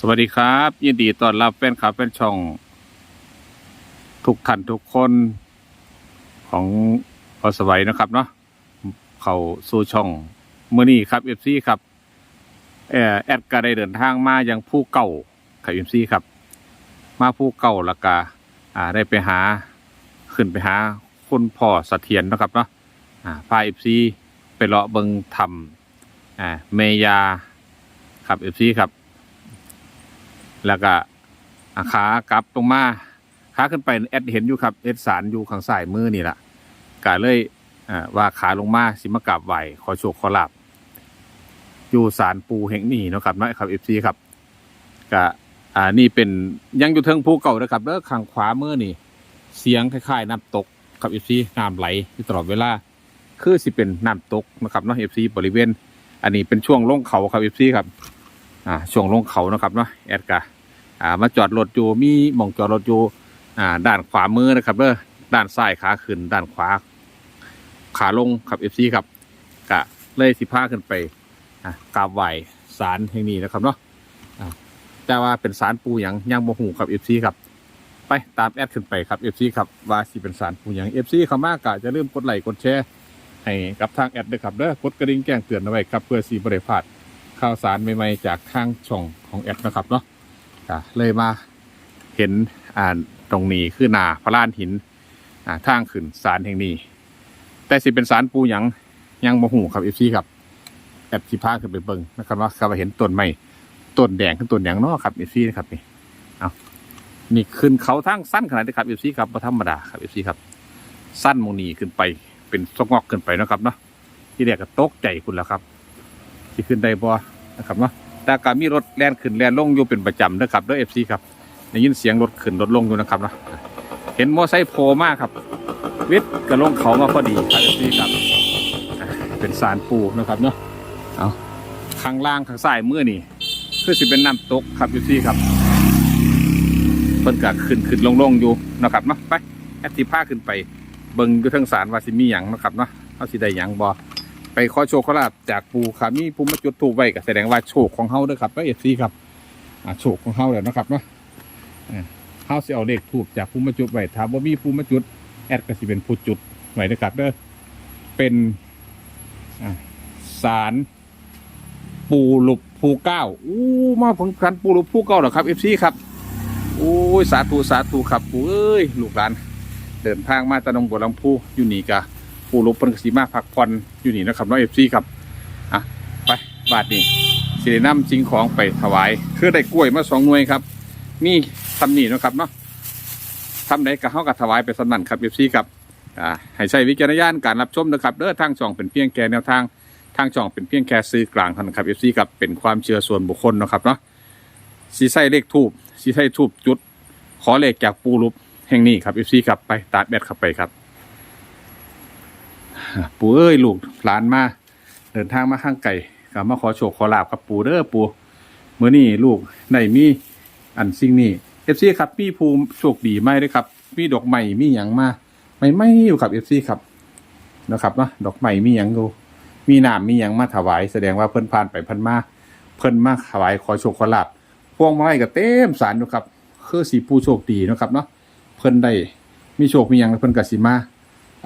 สวัสดีครับ ยินดีต้อนรับแฟนคลับแฟนช่อง ทุกท่านทุกคนของพอสวัยนะครับเนาะเขาสู่ช่องมือนี้ครับเอฟซีครับแอดก็ได้เดินทางมายังผู้เก่าครับเอฟซีครับ มาผู้เก่าล้วก็อ่าได้ไปหาขึ้นไปหาคุณพ่อเสถียรนะครับเนาะอ่าพาเอฟซีไปเลาะเบิงทำอ่าเมยาครับเอฟซีครับ แล้วก็ขากลับตรงมาขาขึ้นไปแอดเห็นอยู่ครับเอดสารอยู่ข้างซ้ายมือนี่แหละก็เลยว่าขาลงมาสิมากราบไหวขอโชคขอลาบอยู่สารปูแห่งนี้นะครับนะครับเอฟซีครับก็อ่านี่เป็นยังอยู่เทิงภูเก่านะครับเด้อข้างขวามือนี่ เสียงคล้ายๆน้ำตกครับเอฟซีน้ำไหลอยู่ตลอดเวลาคือสิเป็นน้ำตกนะครับเนาะเอฟซีบริเวณ อันนี้เป็นช่วงลงเขาครับเอฟซีครับอ่าช่วงลงเขานะครับเนาะแอดกา อ่ามาจอดรถอยู่มีหมองจอดรถอยู่อ่าด้านขวามือนะครับเด้อด้านซ้ายขาขึ้นด้านขวา ขาลงครับเอฟซีครับกะเลยสิพาขึ้นไปอ่ากราบไหว้ศาลแห่งนี้นะครับเนาะอ่าแต่ว่าเป็นศาลปูหยังยังบ่หูครับเอฟซีครับไปตามแอดขึ้นไปครับเอฟซีครับว่าสิเป็นศาลปูหยังเอฟซีเขามากกะจะเริ่าลืมกดไลค์กดแชร์ให้กับทางแอดด้วยครับเด้อกดกระดิ่งแจ้งเตือนเอาไว้ครับเพื่อสีบริพลาดข่าวสารใหม่ๆจากทางช่องของแอดนะครับเนาะ อะเลยมาเห็นอ่าตรงนี้คือนาพระลานหินอ่าทางขึ้นสารแห่งนี้ แต่สิเป็นสารปูหยังยังโมหูครับเอฟซีครับแอดสิพาขึ้นไปเบิ่งนะครับว่าครับเห็นต้นไม้ต้นแดงขึ้นต้นหยังเนาะครับเอฟซีนะครับนี่เอานี่ขึ้นเขาทางสั้นขนาดนี้ครับเอฟซีครับบ่ธรรมดาครับเอฟซีครับ สั้นโมนีขึ้นไปเป็นสกงอกขึ้นไปนะครับเนาะที่แรกก็ตกใจคุณแล้วครับที่ขึ้นได้บ่นะครับเนาะ แต่ก็มีรถแล่นขึ้นแล่นลงอยู่เป็นประจำนะครับด้วยเอฟซีครับได้ยินเสียงรถขึ้นรถลงอยู่นะครับเนาะเห็นมอไซค์โผล่มากครับ วิทย์กระลงเขามาพอดีครับเอฟซีครับเป็นสารปูนะครับเนาะเอาข้างล่างข้างซ้ายมือนี่คือสิเป็นน้ำตกครับเอฟซีครับเพิ่นก็ขึ้นขึ้นลงลงอยู่นะครับเนาะไปแอดทิพาขึ้นไปเบิ่งอยู่ทั้งสารว่าสิมีหยังนะครับเนาะเอาสิได้หยังบ่ ไปขอโชคขอลาบจากปูครับมีภูมิจุดถูกไว้ก็แสดงว่าโชคของเฮาเด้อครับเอฟซีครับอ่าโชคของเฮาแล้วนะครับเนาะอ่าเฮาสิเอาเลขถูกจากภูมิจุดไว้ถ้าบ่มีภูมิจุดแอดก็สิเป็นผู้จุดไว้เด้อครับเด้อเป็นสารปูหลุบภูเก้าอู้มาผลกันปูหลุบภูเก้าเหรอครับเอฟซีครับโอ้ยสาธุสาธุครับปูเอ้ยลูกหลาน เดินทางมาตะนงบัวลำพูอยู่นี่กะ ผู้ลบเพิ่นสิมาพักผ่อนอยู่นี่นะครับน้องเอฟซีครับอะไปบาทนี่สิได้นำสิ่งของไปถวาย คือได้กล้วยมาสองหน่วยครับมีทำนี่นะครับเนาะทำไหนก็เฮาก็ถวายไปสนั่นครับเอฟซีครับอ่าให้ใช้วิจารณญาณการรับชมนะครับเด้อทางช่องเป็นเพียงแค่แนวทางทางช่องเป็นเพียงแค่ซื้อกลางเท่านั้นครับเอฟซีครับเป็นความเชื่อส่วนบุคคลนะครับเนาะสีใส่เลขทูบสีใส่ทูบจุด ขอเลขจากปูรูปแห่งนี้ครับเอฟซีครับไปตามแบดเข้าไปครับ ปู่เอ้ยลูกหลานมาเดินทางมาข้างไก่ก็มาขอโชคขอลาบกับปู่เด้อปู่เมื่อนี้ลูกได้มีอันสิ่งนี้เอฟซีครับมีภูมิโชคดีไหมด้วยครับ มีดอกไม้มีหยังมาไม่ไม่อยู่ครับเอฟซีครับนะครับเนาะดอกไม้มีหยังอยู่มีน้ำมีหยังมาถวาย แสดงว่าเพิ่นผ่านไปเพิ่นมาเพิ่นมาถวายขอโชคขอลาบพวงมาลัยก็เต็มสารอยู่ครับคือสีผู้โชคดีนะครับเนาะเพิ่นได้มีโชคมีหยังเพิ่นก็สิมา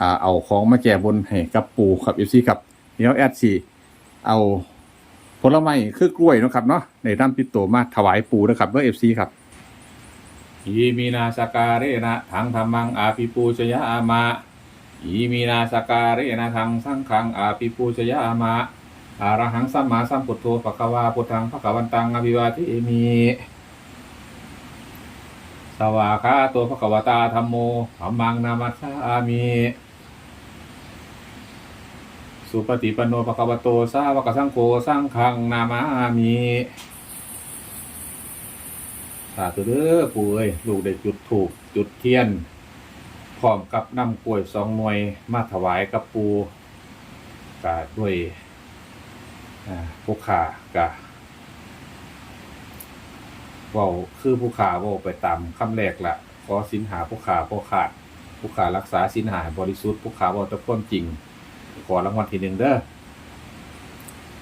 อ่าเอาของมาแก้บนให้กับปูครับเอฟซีครับเดี๋ยวแอดซีเอาผลไม้คือกล้วยนะครับเนาะในน้ำปิโตมาถวายปูนะครับเด้อเอฟซีครับอีมีนาสการเรนะทังธรรมังอาภิปูชยามาอีมีนาสการเรนะทังสังขังอาภิปูชยามาอารหังสัมมาสัมพุทโธปะคะวาพุทธังปะคะวันตังอภิวาทิเมีสวากาตัวพระกวตาธรรมโมธรรมังนามัสสามิ สุปฏิปันโนภะควโตสาวกสังโฆสังฆังนามามิสาธุเด้อปู่เอ้ยลูกได้จุดถูกจุดเทียนพร้อมกับนำกล้วยสองหน่วยมาถวายกับปูกาด้วยผู้ขากะว้าคือผู้ขาว้าไปตามคำแรกละขอสินหาผู้ขาผู้ขาดผู้ขารักษาสินหาบริสุทธิ์ผู้ขาเว้าแตะความจริง ขอรางวัลทีหนึ่งเด้อ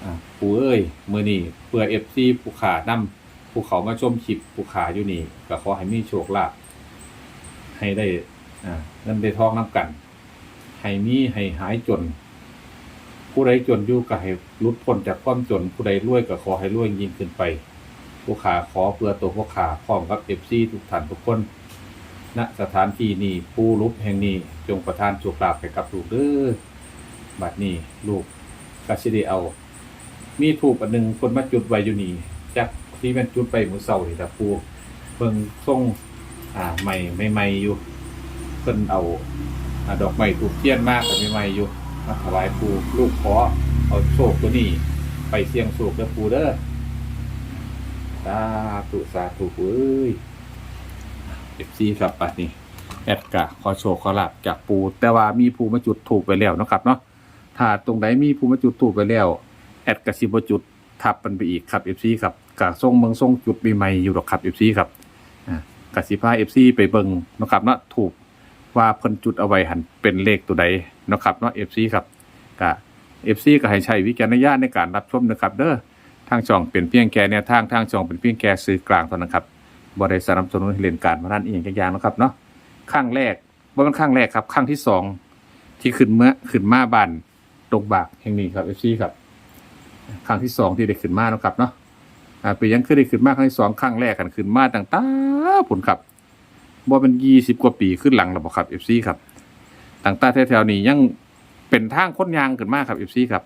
อปูเอ้ยมือนี่เพื่อเอฟซีผู้ขานำผู้เขามาชมคลิปผู้ขาอยู่นี่ก็ขอให้มีโชคลาภให้ได้อ่าเงินได้ทองน้ำกัน ให้มีให้หายจน ผู้ใดจนอยู่ก็ให้หลุดพ้นจากความจน ผู้ใดรวยก็ขอให้รวยยิ่งขึ้นไปผู้ขาขอเพื่อตัวผู้ขาพร้อมกับเอฟซีทุกท่านทุกคนณสถานที่นี้ปูรุปแห่งนี้จงประทานโชคลาภให้กับลูกเด้อ บัดนี้ลูกก็สิได้เอา มีถูกอันหนึ่งคนมาจุดไว้อยู่นี่จากที่เป็นจุดไปมือเช้านี่ล่ะปูเบิ่งส่งอ่าใหม่ใหม่ๆอยู่ เพิ่นเอาอาดอกไม้ถูกเทียนมากกับใหม่ๆอยู่มาถวายปูลูกขอเอาโชคตัวนี้ ไปเสี่ยงโชคเด้อปูเด้อสาธุสาธุเอ้ยเอฟซีครับปัดนี้แอดกะขอโชว์ขอลาบจากปูแต่ว่ามีภูมาจุดถูกไปแล้วนะครับเนาะ ถ้าตรงไหนมีภูมาจุดถูกไปแล้ว แอดกะสิบจุดทับมันไปอีกครับเอฟซีครับกะส่งเมืองส่งจุดใหม่ๆอยู่หรอกครับเอฟซีครับกะสิพาเอฟซีไปเบิ่งเนาะครับเนาะถูกว่าเพิ่นจุดเอาไว้หันเป็นเลขตัวใดเนาะครับเนาะเอฟซีครับกะเอฟซีก็ให้ใช้วิจารณญาณในการรับชมนะครับเด้อทางช่องเป็นเพียงแค่แนวทางทางช่องเป็นเพียงแค่สื่อกลางเท่านั้นครับบริษัทนำสนุนให้เรียนการมานั่นเองอย่างนะครับเนาะข้างแรกว่ามันข้างแรกครับข้างที่สองที่ขึ้นเมื่อขึ้นมาบ้าน ตกบากแห่งนี้ครับเอฟซีครับข้างที่สองที่ได้ขึ้นมาเนาะครับเนาะอ่าเป็นยังคือได้ขึ้นมาครั้งที่สองข้างแรกกันขึ้นมาต่างๆผลครับบ่เป็นยี่สิบกว่าปีขึ้นหลังแล้วบ่ครับเอฟซีครับต่างๆแถวๆนี้ยังเป็นทางค้นยางขึ้นมาครับเอฟซีครับ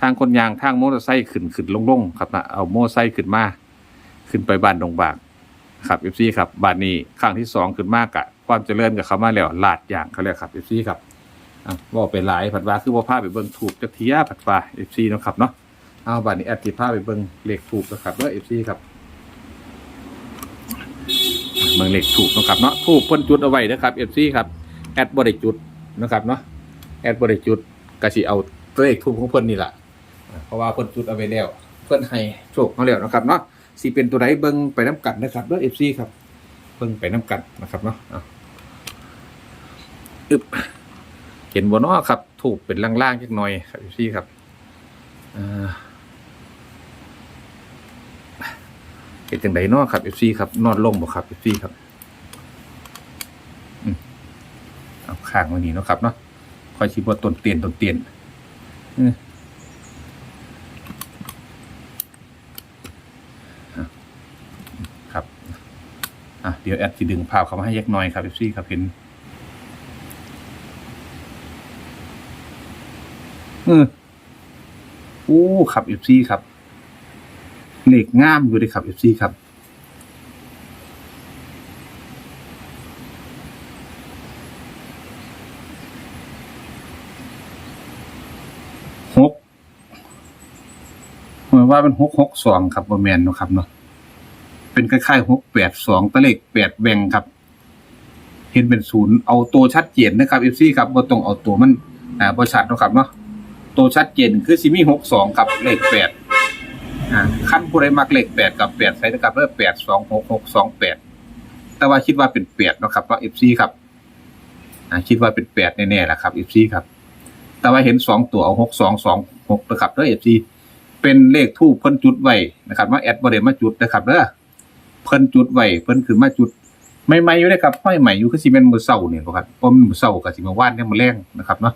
ทางคนยางทางมอเตอร์ไซค์ขึ้นขึ้นลงๆครับนะเอามอเตอร์ไซค์ขึ้นมาขึ้นไปบ้านดงบากครับเอฟซีครับบาทนี้ครั้งที่สองขึ้นมากอะความเจริญกับเขามาแล้วลาดอย่างเขาเรียกครับเอฟซีครับ อะว่าไปหลายผัดว่าคือว่าผ้าไปเบิ้งถูกจะเทียผัดว่าเอฟซีนาะครับเนาะเอาบาทนี้แอดที่ผ้าไปเบิ้งเหลขถูกนะครับเด้อเอฟซีครับเบิ้งเหลขถูกนะครับเนาะถูกเพิ่นจุดเอาไว้นะครับเอฟซีครับแอดบริจุดนะครับเนาะแอดบริจุดกะสิเอาเลขถูกของเพิ่นนี่แหละเพราะว่าเพิ่นจุดเอาไว้แล้วเพิ่นให้โชคมาแล้วนะครับเนาะสิเป็นตัวใดเบิ่งไปน้ำกันนะครับด้วยเอฟซีครับเบิ่งไปน้ำกันนะครับเนาะอาอึบ เห็นบนน้อครับ ถูกเป็นล่างๆจักน่อยครับเอฟซีครับเห็นจังไดเนาะครับเอฟซีครับ นอนลงบ่ครับเอฟซีครับเอาข้างไว้นี่เนาะครับเนาะคอยชิบว่าต้นเตียนต้นเตียนครับ อะ เดี๋ยวแอดจะดึงภาพเขามาให้เล็กน้อยครับเอฟซีครับเห็น อือโอ้ครับเอฟซีครับเหล็กง่ามอยู่เลยครับเอฟซีครับหกเหมือนว่าเป็นหกหกสองครับบอแมนนะครับเนาะเป็นคล้ายๆหกแปดสองตะเลขแปดแบ่งครับ เห็นเป็นศูนย์เอาตัวชัดเจนนะครับเอฟซีครับบ่ต้องเอาตัวมันอ่าบริษัทนะครับเนาะ ตัวชัดเจนคือซิมีหกสองกับเลขแปดอ่าขั้นผู้ใดมักเลขแปดกับแปดใส่นะครับเลือแปดสองหกหกสองแปดแต่ว่าคิดว่าเป็นแปดเนาะครับว่าเอฟซีครับอ่าคิดว่าเป็นแปดแน่ๆแหละครับเอฟซีครับ แต่ว่าเห็นสองตัวเอาหกสองสองหกนะครับเด้อเอฟซีเป็นเลขทูบเพิ่นจุดไว้นะครับว่าแอดบ่ได้มาจุดนะครับเด้อเพิ่นจุดไว้เพิ่นขึ้นมาจุดใหม่ๆอยู่เลยครับห้อยใหม่อยู่คือสิเป็นมือเช้านี่บ่ครับเพราะมันมือเช้าก็สิมาว่านเนี่ยมื้อแรงนะครับเนาะ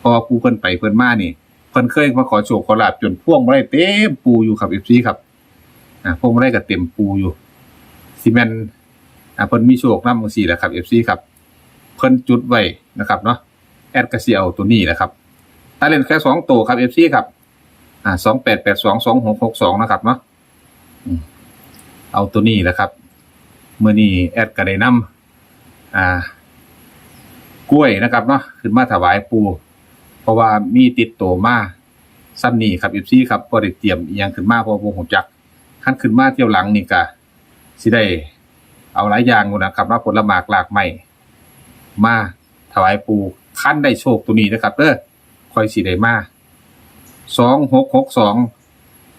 เพราะว่าปูเพิ่นไปเพิ่นมานี่เพิ่นเคยมาขอโชคขอลาบจนพ่วงบ่ได้เต็มปูอยู่ครับ FC ครับอ่าพ่วงบ่ได้ก็เต็มปูอยู่สิแม่นอ่าเพิ่นมีโชคน้ำจังซี่แหละครับ FC ครับเพิ่นจุดไว้นะครับเนาะแอดก็สิเอาตัวนี้แหละครับถ้าเล่นแค่สองตัวครับ FC ครับอ่า28822662นะครับเนาะเอาตัวนี้แหละครับเมื่อนี้แอดก็ได้ำอ่ากล้วยนะครับเนาะขึ้นมาถวายปู เพราะว่ามีติดโตวมาซ้ำนี่ครับอีซี่ครับก็ได้เตรียมอหยังขึ้นมาเพราะวงหงจักขั้นขึ้นมาเที่ยวหลังนี่ก็สิได้เอาหลายอย่างอยู่นะครับว่าผลหมากหลากใหม่มาถวายปูขั้นได้โชคตัวนี้นะครับเด้อคอยสิได้มาสองหกหกสอง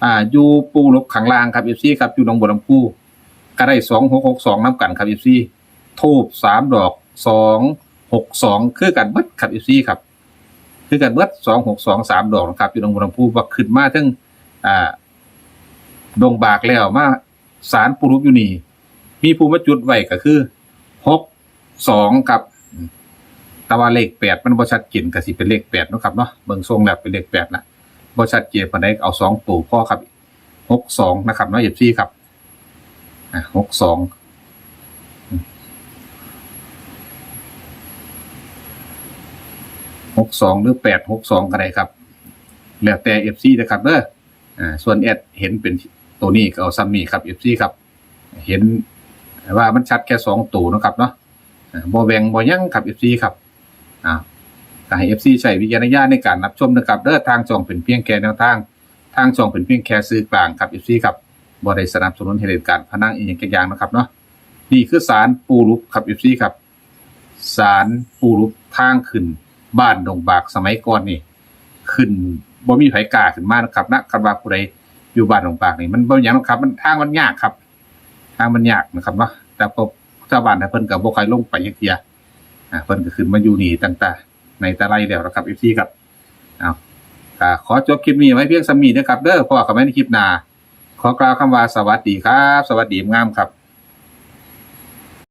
อ่าอยู่ปูลบขังลางครับเอฟซีครับอยู่หนองบัวลำพูก็ได้สองหกหกสองน้ำกันครับเอฟซีทูบสามดอกสองหกสองคือกันบดครับเอฟซีครับ คือกันเบิดสองหกสองสามดอกนะครับอยู่หนองบัวลำพูบักขึ้นมาถึงอ่า ดงบากแล้วมาสารปูรูปอยู่นี่ มีภูมิจุดไว้ก็คือหกสองครับแต่ว่าเลขแปดมันบ่ชัดเจนก็สิเป็นเลขแปดนะครับเนาะเบิ่งทรงแล้วเป็นเลขแปดละบ่ชัดเจนปานใดก็เอาสองตัวพ่อครับหกสองนะครับเนาะเอฟซีครับหกสอง หกสองหรือแปดหกสองก็ได้ครับ แล้วแต่เอฟซีนะครับเด้ออ่าส่วนแอดเห็นเป็นตัวนี้ก็เอาซัมมี่ครับเอฟซีครับ เห็นว่ามันชัดแค่สองตัวนะครับเนาะบ่แบงบ่หยังครับเอฟซีครับอ่าให้เอฟซีใช้วิจารณญาณในการรับชมนะครับเด้อทางจองเป็นเพียงแค่แนวทาง ทางจองเป็นเพียงแค่ซื้อกลางครับเอฟซีครับบ่ได้สนับสนุนให้เล่นการณ์พนันอีกอย่างอย่างนะครับเนาะนี่คือสารปูรุปครับเอฟซีครับสารปูรุปทางขึ้น บ้านดงบากสมัยก่อนนี่ ขึ้นบ่มีไผกล้าขึ้นมานะครับนะคันว่าผู้ใดอยู่บ้านดงบากนี่มันบ่หยังหรอกครับ มันทางมันยากครับ ทางมันยากนะครับเนาะแต่พอชาวบ้านน่ะเพิ่นก็บ่ค่อยลงไปยักเทียอ่าเพิ่นก็ขึ้นมาอยู่นี่ตั้งแต่ในตะไลแล้วนะครับอีพี่ครับเอาขอจบคลิปนี้ไว้เพียงสำนี้นะครับเด้อพอกันไว้ในคลิปหน้าขอกล่าวคำว่าสวัสดีครับ สวัสดีงามครับ